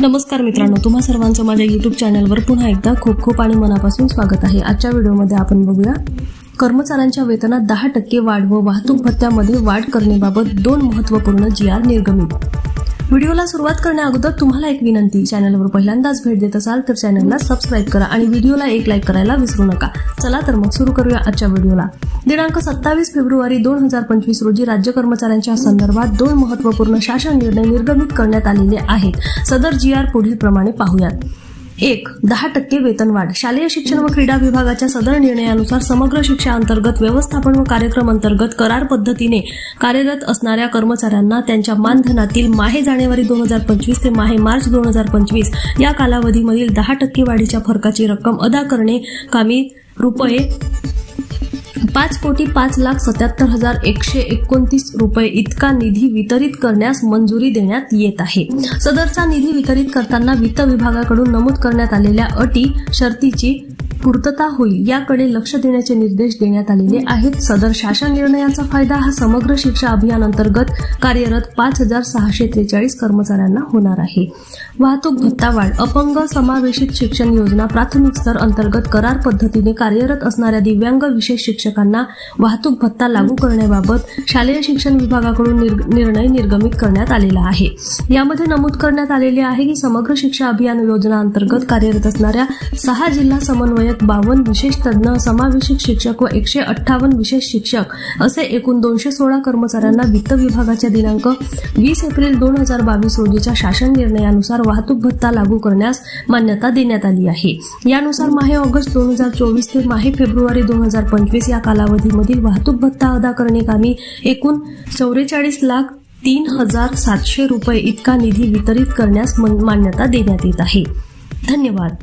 नमस्कार मित्रांनो तुम्हा सर्वांचं माझ्या यूट्यूब चॅनलवर पुन्हा एकदा खूप खूप आणि मनापासून स्वागत आहे. आजच्या व्हिडिओमध्ये आपण बघूया कर्मचाऱ्यांच्या वेतनात दहा टक्के वाढ व वाहतूक भत्त्यामध्ये वाढ करण्याबाबत दोन महत्त्वपूर्ण जी आर निर्गमित. व्हिडिओला सुरुवात करण्याअगोदर तुम्हाला एक विनंती. चॅनलवर पहिल्यांदाच भेट देत असाल तर चॅनलला सबस्क्राईब करा आणि व्हिडिओला एक लाईक करायला विसरू नका. चला तर मग सुरू करूया आजच्या व्हिडिओला. दिनांक सत्तावीस फेब्रुवारी दोन हजार पंचवीस रोजी राज्य कर्मचाऱ्यांच्या संदर्भात दोन महत्त्वपूर्ण शासन निर्णय निर्गमित करण्यात आलेले आहेत. सदर जी आर पुढील प्रमाणे पाहूयात. एक दहा टक्के वेतनवाढ शालेय शिक्षण व क्रीडा विभागाच्या सदर निर्णयानुसार समग्र शिक्षा अंतर्गत व्यवस्थापन व कार्यक्रम अंतर्गत करार पद्धतीने कार्यरत असणाऱ्या कर्मचाऱ्यांना त्यांच्या मानधनातील माहे जानेवारी दोन हजार पंचवीस ते माहे मार्च दोन हजार पंचवीस या कालावधीमधील दहा टक्के वाढीच्या फरकाची रक्कम अदा करणे कामी रुपये पाच कोटी पाच लाख सत्याहत्तर हजार एकशे एकोणतीस रुपये इतका निधी वितरित करण्यास मंजुरी देण्यात येत आहे. सदरचा निधी वितरित करताना वित्त विभागाकडून नमूद करण्यात आलेल्या अटी शर्तीची पूर्तता होईल याकडे लक्ष देण्याचे निर्देश देण्यात आलेले आहेत. सदर शासन निर्णयाचा फायदा हा समग्र शिक्षा अभियान अंतर्गत कार्यरत पाच हजार सहाशे त्रेचाळीस कर्मचाऱ्यांना होणार आहे. वाहतूक भत्ता वाढ अपंग समावेशित शिक्षण योजना प्राथमिक स्तर अंतर्गत करार पद्धतीने कार्यरत असणाऱ्या दिव्यांग विशेष शिक्षकांना वाहतूक भत्ता लागू करण्याबाबत शालेय शिक्षण विभागाकडून निर्णय निर्गमित करण्यात आलेला आहे. यामध्ये नमूद करण्यात आलेले आहे की समग्र शिक्षा अभियान योजना अंतर्गत कार्यरत असणाऱ्या सहा जिल्हा समन्वय समन्वयक बावन्न विशेष तज्ज्ञ समावेशित शिक्षक व एकशे अठ्ठावन्न विशेष शिक्षक असे एकूण दोनशे सोळा कर्मचाऱ्यांना वित्त विभागाच्या दिनांक वीस एप्रिल दोन हजार बावीस रोजीच्या शासन निर्णयानुसार वाहतूक भत्ता लागू करण्यास मान्यता देण्यात आली आहे. यानुसार माहे ऑगस्ट दोन हजार चोवीस ते माहे फेब्रुवारी दोन हजार पंचवीस या कालावधीमधील वाहतूक भत्ता अदा करणे कामी एकूण चौवेचाळीस लाख तीन हजार सातशे रुपये इतका निधी वितरित करण्यास मन- मान्यता देण्यात येत आहे. धन्यवाद.